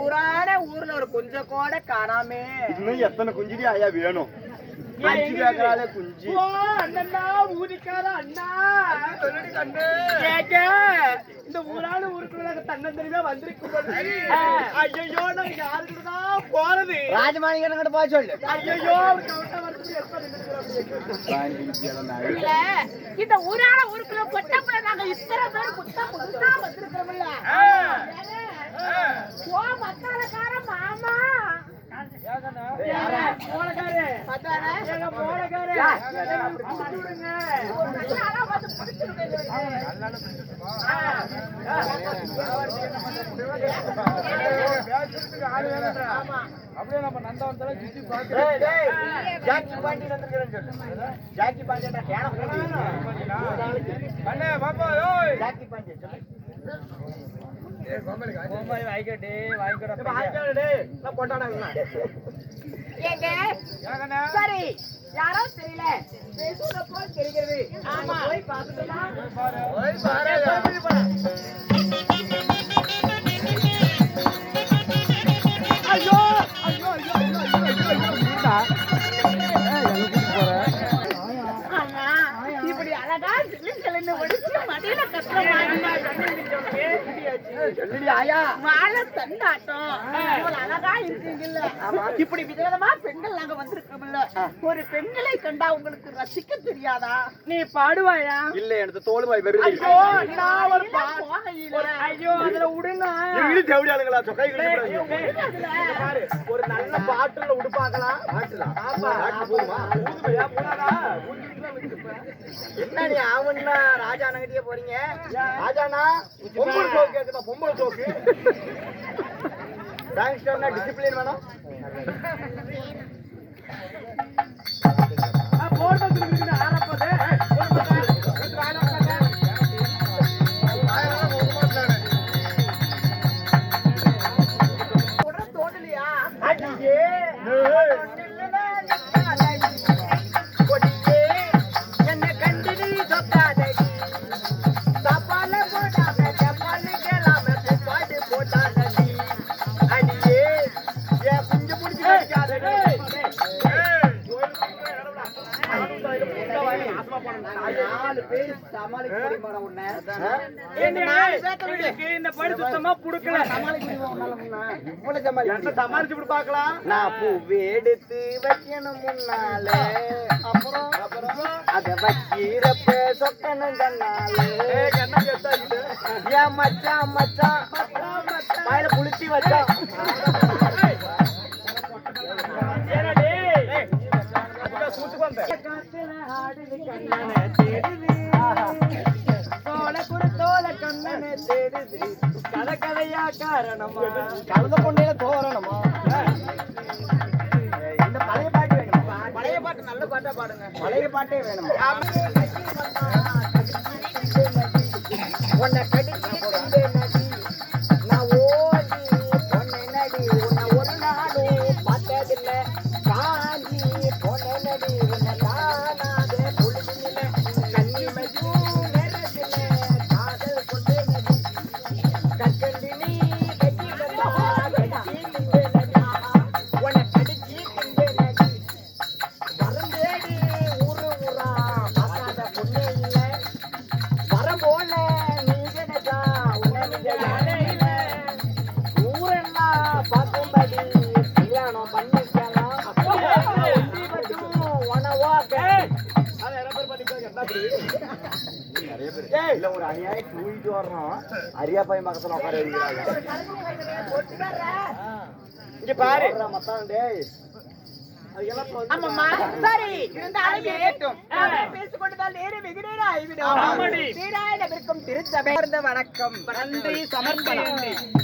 ஊரான ஊர்ல ஒரு கொஞ்சம் கூட காணாமே. இன்னும் எத்தனை குஞ்சுடி ஐயா வேணும்? அஞ்சு கேக்குறாளே குஞ்சு. ஓ, அண்ணன்னா, ஊதிக்கார அண்ணா. கேக்க, இந்த ஊரான ஊருக்குள்ள தன்னந்தனியா வந்திருக்கும் போது, ஐயையோ, நாங்க போறது. கிட்ட போய் சொல்லு. வரதுக்கு எப்ப நின்னுக்கிறோம்? இந்த ஊரான ஊருக்குள்ள பொட்டப்புல நாங்க இத்தனை பேர் புத்தா புதுசா வந்திருக்கிறோம்ல ஓ மத்தாலக்கார மாமா யாரு? மோளக்காரு. அதானே? எங்க மோளக்காரு. யா. எங்களை புடிச்சு விடுங்க. ஒரு நல்ல ஆளா வந்து பிடிச்சிருக்கேன் டேய், டேய், ஜாக்கி பாண்டியன் வந்திருக்கிறேன்னு சொல்லு. ஜாக்கி பாண்டியன் கேன ஜாக்கி பாண்டியன் சொல்லு. நான் கொண்டாடாங்கண்ணா. ஏங்க சரி யாரோ தெரியல பேசுற போல் தெரிகிறது ஆமா போய் பார்த்துக்கலாம் போய் பாரு, இப்படி அழகா சிலு சிலுன்னு ஒடிச்சு மடியில கட்டுற சொல்லுடி ஆயா வாழ தண்டாட்டம். அழகா இருக்கீங்கல்ல. இப்படி விதவிதமா பெண்கள் நாங்க வந்திருக்கோம்ல. ஒரு பெண்களை கண்டா உங்களுக்கு ரசிக்க தெரியாதா? நீ பாடுவாயா? இல்ல எனக்கு தோல் வாய் வருது ஐயோ நான் ஒரு போகையில. ஐயோ அதுல விடுங்க இங்கிலீஷ் தேவடி ஆளுங்களா சொக்கை கிழிச்சு அதுல. பாரு ஒரு நல்ல பாட்டுல உடுப்பாக்கலாம் பாட்டுல? ஆமா. பாட்டு போதுமா ஊதுமையா? போனாடா என்ன நீ ஆவண்ணா ராஜா நகட்டியே போறீங்க? ராஜானா பொம்பளை சோக்கு கேக்குதா பொம்பளை சோக்கு? டிசிப்ளின் வேணும்? இந்த படி சுத்தமா புடுக்கல. என்ன சமாளிச்சு விட்டு பார்க்கலாம். நான் பூ எடுத்து வைக்கணும் முன்னால அப்புறம்? அத வைக்கிறப்ப சொக்கணும் கண்ணால. ஏன் மச்சான் மச்சான்? வாயில புளிச்சி வச்சான் கதையா காரணமா கலந்த தோரணமா இந்த பழைய பாட்டு பழைய பாட்டு நல்ல பாட்டா பாடுங்க பழைய பாட்டே வேணும் உன்னை கடிச்சு ஏய், இல்ல ஒரு அநியாயம் தூக்கிட்டு வர்றோம் அரியா பையன் பக்கத்துல உட்கார வைக்கிறாங்க. இங்க பாரு. மத்தான் டேய் வணக்கம். நன்றி சமர்ப்பணம்.